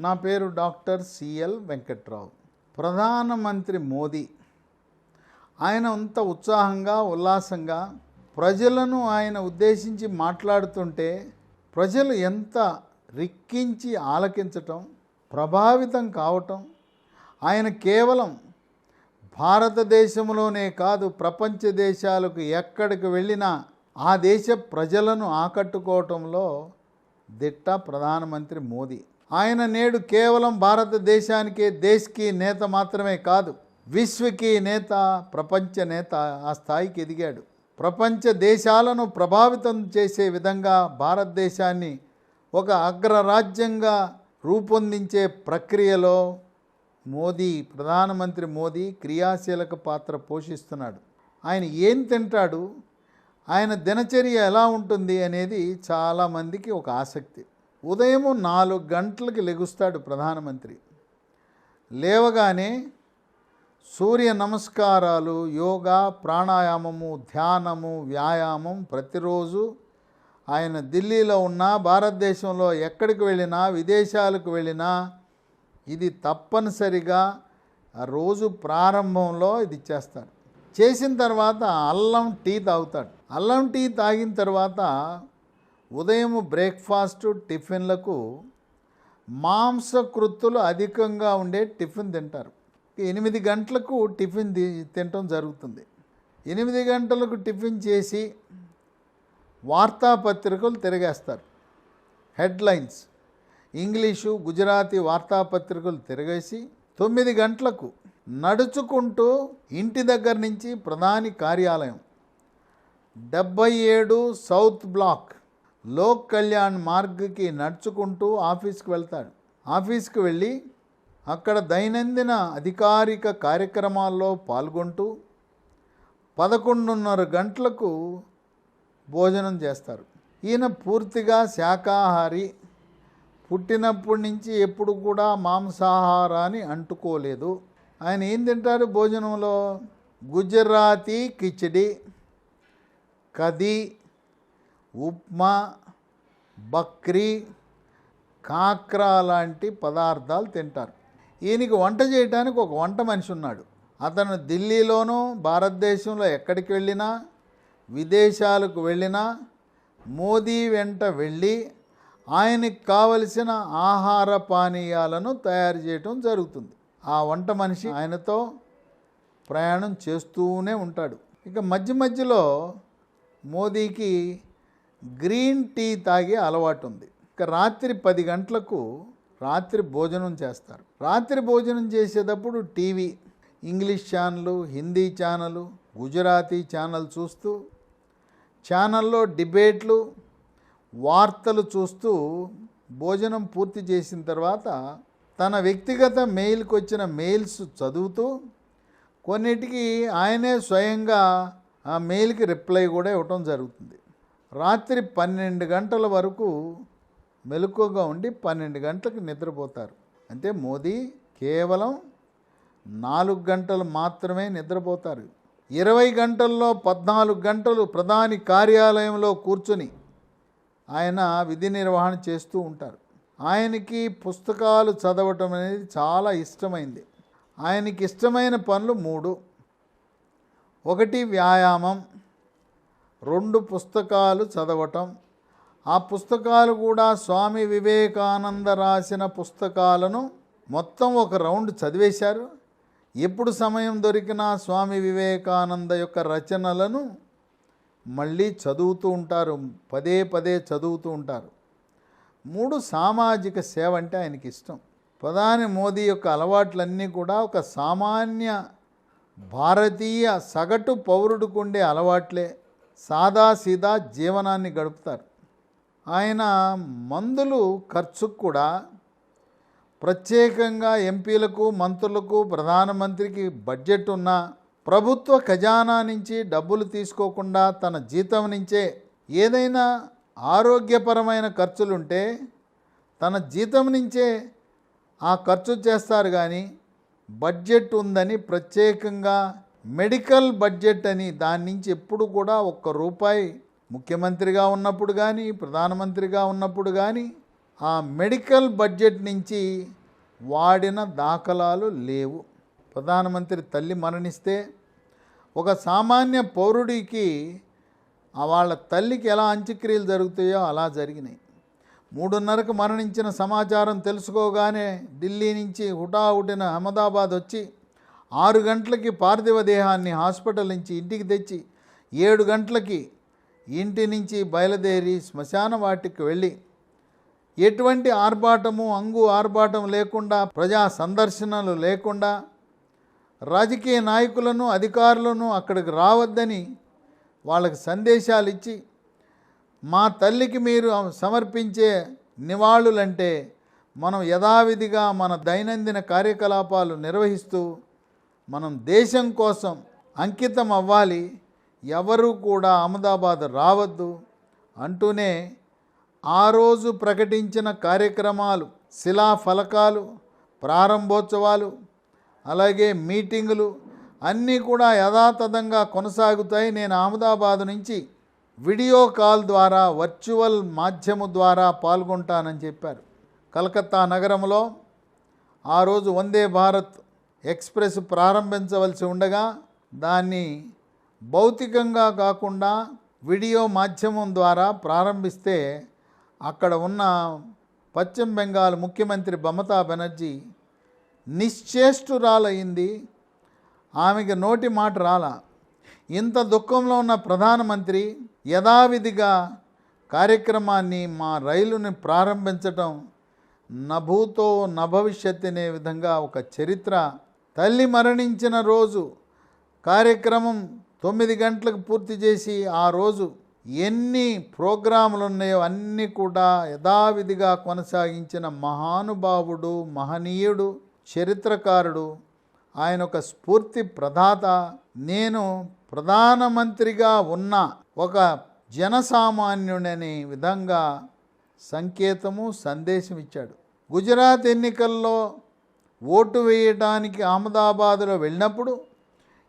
నా పేరు doctor CL Venkatrao. ప్రధానమంత్రి మోదీ. ఆయన అంత ఉత్సాహంగా ఉల్లాసంగా ప్రజలను ఆయన ఉద్దేశించి మాట్లాడుతుంటే ప్రజలు ఎంత రిక్కించి ఆలకించటం ప్రభావితం కావటం ఆయన కేవలం భారతదేశంలోనే కాదు ప్రపంచ దేశాలకు ఎక్కడికి వెళ్ళినా ఆ దేశ ప్రజలను ఆకట్టుకోవటంలో దిట్ట ప్రధానమంత్రి మోదీ. ఆయన నేడు కేవలం భారతదేశానికే దేశ్కి నేత మాత్రమే కాదు విశ్వకి నేత ప్రపంచ నేత ఆ స్థాయికి ఎదిగాడు. ప్రపంచ దేశాలను ప్రభావితం చేసే విధంగా భారతదేశాన్ని ఒక అగ్రరాజ్యంగా రూపొందించే ప్రక్రియలో మోదీ ప్రధానమంత్రి మోదీ క్రియాశీలక పాత్ర పోషిస్తున్నాడు. ఆయన ఏం తింటాడు ఆయన దినచర్య ఎలా ఉంటుంది అనేది చాలామందికి ఒక ఆసక్తి. ఉదయం నాలుగు గంటలకి లెగుస్తాడు ప్రధానమంత్రి. లేవగానే సూర్య నమస్కారాలు యోగా ప్రాణాయామము ధ్యానము వ్యాయామం ప్రతిరోజు ఆయన ఢిల్లీలో ఉన్న భారతదేశంలో ఎక్కడికి వెళ్ళినా విదేశాలకు వెళ్ళినా ఇది తప్పనిసరిగా రోజు ప్రారంభంలో ఇది చేస్తాడు చేసిన తర్వాత అల్లం టీ తాగుతాడు. అల్లం టీ తాగిన తర్వాత ఉదయం బ్రేక్ఫాస్ట్ టిఫిన్లకు మాంసకృత్తులు అధికంగా ఉండే టిఫిన్ తింటారు. ఎనిమిది గంటలకు టిఫిన్ తినటం జరుగుతుంది. ఎనిమిది గంటలకు టిఫిన్ చేసి వార్తాపత్రికలు తిరగేస్తారు. హెడ్లైన్స్ ఇంగ్లీషు గుజరాతీ వార్తాపత్రికలు తిరగేసి తొమ్మిది గంటలకు నడుచుకుంటూ ఇంటి దగ్గర నుంచి ప్రధాని కార్యాలయం డెబ్బై ఏడు సౌత్ బ్లాక్ లోక్ కళ్యాణ్ మార్గ్కి నడుచుకుంటూ ఆఫీస్కి వెళ్తాడు. ఆఫీస్కి వెళ్ళి అక్కడ దైనందిన అధికారిక కార్యక్రమాల్లో పాల్గొంటూ పదకొండున్నర గంటలకు భోజనం చేస్తారు. ఈయన పూర్తిగా శాకాహారి. పుట్టినప్పటి నుంచి ఎప్పుడు కూడా మాంసాహారాన్ని అంటుకోలేదు. ఆయన ఏం తింటారు భోజనంలో? గుజరాతీ కిచడి కది ఉప్మా బక్రీ కాక్రా లాంటి పదార్థాలు తింటారు. ఈయనకి వంట చేయడానికి ఒక వంట మనిషి ఉన్నాడు. అతను ఢిల్లీలోనూ భారతదేశంలో ఎక్కడికి వెళ్ళినా విదేశాలకు వెళ్ళినా మోదీ వెంట వెళ్ళి ఆయనకు కావలసిన ఆహార పానీయాలను తయారు చేయటం జరుగుతుంది. ఆ వంట మనిషి ఆయనతో ప్రయాణం చేస్తూనే ఉంటాడు. ఇక మధ్య మధ్యలో మోదీకి గ్రీన్ టీ తాగే అలవాటు ఉంది ఇక రాత్రి పది గంటలకు రాత్రి భోజనం చేస్తారు. రాత్రి భోజనం చేసేటప్పుడు TV English channel Hindi channel Gujarati channel చూస్తూ ఛానల్లో డిబేట్లు వార్తలు చూస్తూ భోజనం పూర్తి చేసిన తర్వాత తన వ్యక్తిగత మెయిల్కి వచ్చిన మెయిల్స్ చదువుతూ కొన్నిటికి ఆయనే స్వయంగా ఆ మెయిల్కి రిప్లై కూడా ఇవ్వటం జరుగుతుంది. రాత్రి పన్నెండు గంటల వరకు మెలకువగా ఉండి పన్నెండు గంటలకు నిద్రపోతారు. అంటే మోదీ కేవలం నాలుగు గంటలు మాత్రమే నిద్రపోతారు. ఇరవై గంటల్లో పద్నాలుగు గంటలు ప్రధాని కార్యాలయంలో కూర్చొని ఆయన విధి నిర్వహణ చేస్తూ ఉంటారు. ఆయనకి పుస్తకాలు చదవటం అనేది చాలా ఇష్టమైంది. ఆయనకి ఇష్టమైన పనులు మూడు. ఒకటి వ్యాయామం రెండు పుస్తకాలు చదవటం. ఆ పుస్తకాలు కూడా స్వామి వివేకానంద రాసిన పుస్తకాలను మొత్తం ఒక రౌండ్ చదివేశారు. ఎప్పుడు సమయం దొరికినా స్వామి వివేకానంద యొక్క రచనలను మళ్ళీ చదువుతూ ఉంటారు. పదే పదే చదువుతూ ఉంటారు. మూడు సామాజిక సేవ అంటే ఆయనకి ఇష్టం. ప్రధాని మోదీ యొక్క అలవాట్లన్నీ కూడా ఒక సామాన్య భారతీయ సగటు పౌరుడికి ఉండే అలవాట్లే. సాదాసీదా జీవనాన్ని గడుపుతారు. ఆయన మందులు ఖర్చుకు కూడా ప్రత్యేకంగా ఎంపీలకు మంత్రులకు ప్రధానమంత్రికి బడ్జెట్ ఉన్న ప్రభుత్వ ఖజానా నుంచి డబ్బులు తీసుకోకుండా తన జీతం నుంచే ఏదైనా ఆరోగ్యపరమైన ఖర్చులుంటే తన జీతం నుంచే ఆ ఖర్చు చేస్తారు కానీ బడ్జెట్ ఉందని ప్రత్యేకంగా మెడికల్ బడ్జెట్ అని దాని నుంచి ఎప్పుడు కూడా ఒక్క రూపాయి ముఖ్యమంత్రిగా ఉన్నప్పుడు కానీ ప్రధానమంత్రిగా ఉన్నప్పుడు కానీ ఆ మెడికల్ బడ్జెట్ నుంచి వాడిన దాఖలాలు లేవు. ప్రధానమంత్రి తల్లి మరణిస్తే ఒక సామాన్య పౌరుడికి వాళ్ళ తల్లికి ఎలా అంత్యక్రియలు జరుగుతాయో అలా జరిగినాయి. మూడున్నరకు మరణించిన సమాచారం తెలుసుకోగానే ఢిల్లీ నుంచి హుటాహుటిన అహ్మదాబాద్ వచ్చి ఆరు గంటలకి పార్థివ దేహాన్ని హాస్పిటల్ నుంచి ఇంటికి తెచ్చి ఏడు గంటలకి ఇంటి నుంచి బయలుదేరి శ్మశాన వాటికి వెళ్ళి ఎటువంటి ఆర్భాటము అంగు ఆర్భాటం లేకుండా ప్రజా సందర్శనలు లేకుండా రాజకీయ నాయకులను అధికారులను అక్కడికి రావద్దని వాళ్ళకి సందేశాలు ఇచ్చి మా తల్లికి మీరు సమర్పించే నివాళులంటే మనం యథావిధిగా మన దైనందిన కార్యకలాపాలు నిర్వహిస్తూ మనం దేశం కోసం అంకితం అవ్వాలి. ఎవరు కూడా అహ్మదాబాద్ రావద్దు అంటూనే ఆ రోజు ప్రకటించిన కార్యక్రమాలు శిలా ఫలకాలు ప్రారంభోత్సవాలు అలాగే మీటింగులు అన్నీ కూడా యథాతథంగా కొనసాగుతాయి. నేను అహ్మదాబాద్ నుంచి వీడియో కాల్ ద్వారా వర్చువల్ మాధ్యము ద్వారా పాల్గొంటానని చెప్పారు. కలకత్తా నగరంలో ఆ రోజు వందే భారత్ ఎక్స్ప్రెస్ ప్రారంభించవలసి ఉండగా దాన్ని భౌతికంగా కాకుండా వీడియో మాధ్యమం ద్వారా ప్రారంభిస్తే అక్కడ ఉన్న పశ్చిమ బెంగాల్ ముఖ్యమంత్రి మమతా బెనర్జీ నిశ్చేష్టురాలయ్యింది ఆమెకి నోటి మాట రాల. ఇంత దుఃఖంలో ఉన్న ప్రధానమంత్రి యథావిధిగా కార్యక్రమాన్ని మా రైలుని ప్రారంభించటం నభూతో నభవిష్యత్ అనే విధంగా ఒక చరిత్ర తల్లి మరణించిన రోజు కార్యక్రమం తొమ్మిది గంటలకు పూర్తి చేసి ఆ రోజు ఎన్ని ప్రోగ్రాములు ఉన్నాయో అన్నీ కూడా యథావిధిగా కొనసాగించిన మహానుభావుడు మహనీయుడు చరిత్రకారుడు ఆయన ఒక స్ఫూర్తి ప్రదాత. నేను ప్రధానమంత్రిగా ఉన్న ఒక జనసామాన్యుడని విధంగా సంకేతము సందేశం ఇచ్చాడు. గుజరాత్ ఎన్నికల్లో ఓటు వేయటానికి అహ్మదాబాదులో వెళ్ళినప్పుడు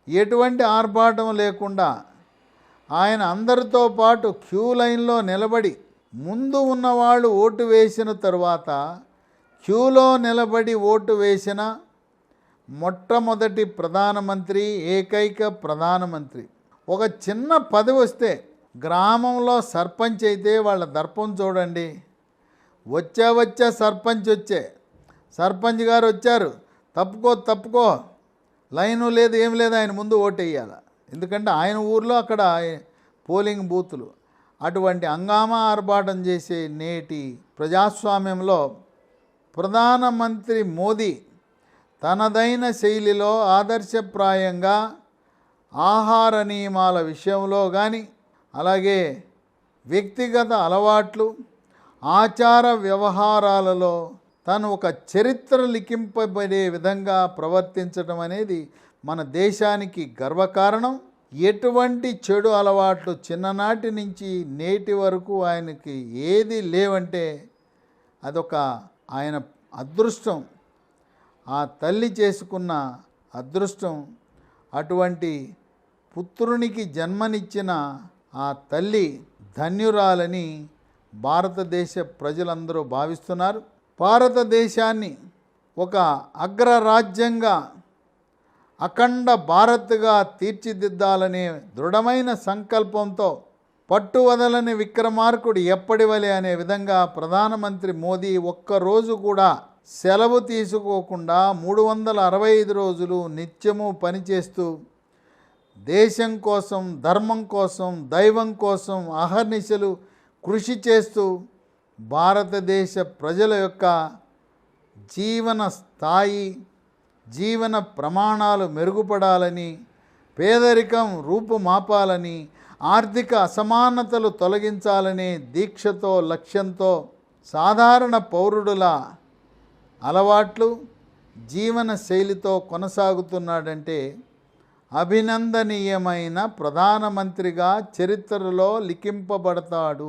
ఎటువంటి ఆర్భాటం లేకుండా ఆయన అందరితో పాటు క్యూ లైన్లో నిలబడి ముందు ఉన్నవాళ్ళు ఓటు వేసిన తరువాత క్యూలో నిలబడి ఓటు వేసిన మొట్టమొదటి ప్రధానమంత్రి ఏకైక ప్రధానమంత్రి. ఒక చిన్న పదవి వస్తే గ్రామంలో సర్పంచ్ అయితే వాళ్ళ దర్పం చూడండి. వచ్చే వచ్చే సర్పంచ్ వచ్చే సర్పంచ్ గారు వచ్చారు. తప్పుకో తప్పుకో. లైను లేదు ఏం లేదు ఆయన ముందు ఓటేయాల. ఎందుకంటే ఆయన ఊర్లో అక్కడ పోలింగ్ బూతులు. అటువంటి హంగామా ఆర్భాటం చేసే నేటి ప్రజాస్వామ్యంలో ప్రధానమంత్రి మోదీ తనదైన శైలిలో ఆదర్శప్రాయంగా ఆహార నియమాల విషయంలో కానీ అలాగే వ్యక్తిగత అలవాట్లు ఆచార వ్యవహారాలలో తను ఒక చరిత్ర లిఖింపబడే విధంగా ప్రవర్తించడం అనేది మన దేశానికి గర్వకారణం. ఎటువంటి చెడు అలవాట్లు చిన్ననాటి నుంచి నేటి వరకు ఆయనకి ఏది లేవంటే అదొక ఆయన అదృష్టం. ఆ తల్లి చేసుకున్న అదృష్టం. అటువంటి పుత్రునికి జన్మనిచ్చిన ఆ తల్లి ధన్యురాలని భారతదేశ ప్రజలందరూ భావిస్తున్నారు. భారతదేశాన్ని ఒక అగ్రరాజ్యంగా అఖండ భారత్గా తీర్చిదిద్దాలనే దృఢమైన సంకల్పంతో పట్టువదలని విక్రమార్కుడు ఎప్పటివలే అనే విధంగా ప్రధానమంత్రి మోదీ ఒక్కరోజు కూడా సెలవు తీసుకోకుండా మూడు వందల అరవై ఐదు రోజులు నిత్యము పనిచేస్తూ దేశం కోసం ధర్మం కోసం దైవం కోసం అహర్నిశలు కృషి చేస్తూ భారతదేశ ప్రజల యొక్క జీవన స్థాయి జీవన ప్రమాణాలు మెరుగుపడాలని పేదరికం రూపుమాపాలని ఆర్థిక అసమానతలు తొలగించాలనే దీక్షతో లక్ష్యంతో సాధారణ పౌరుడుల అలవాట్లు జీవన శైలితో కొనసాగుతున్నాడంటే అభినందనీయమైన ప్రధానమంత్రిగా చరిత్రలో లిఖింపబడతాడు.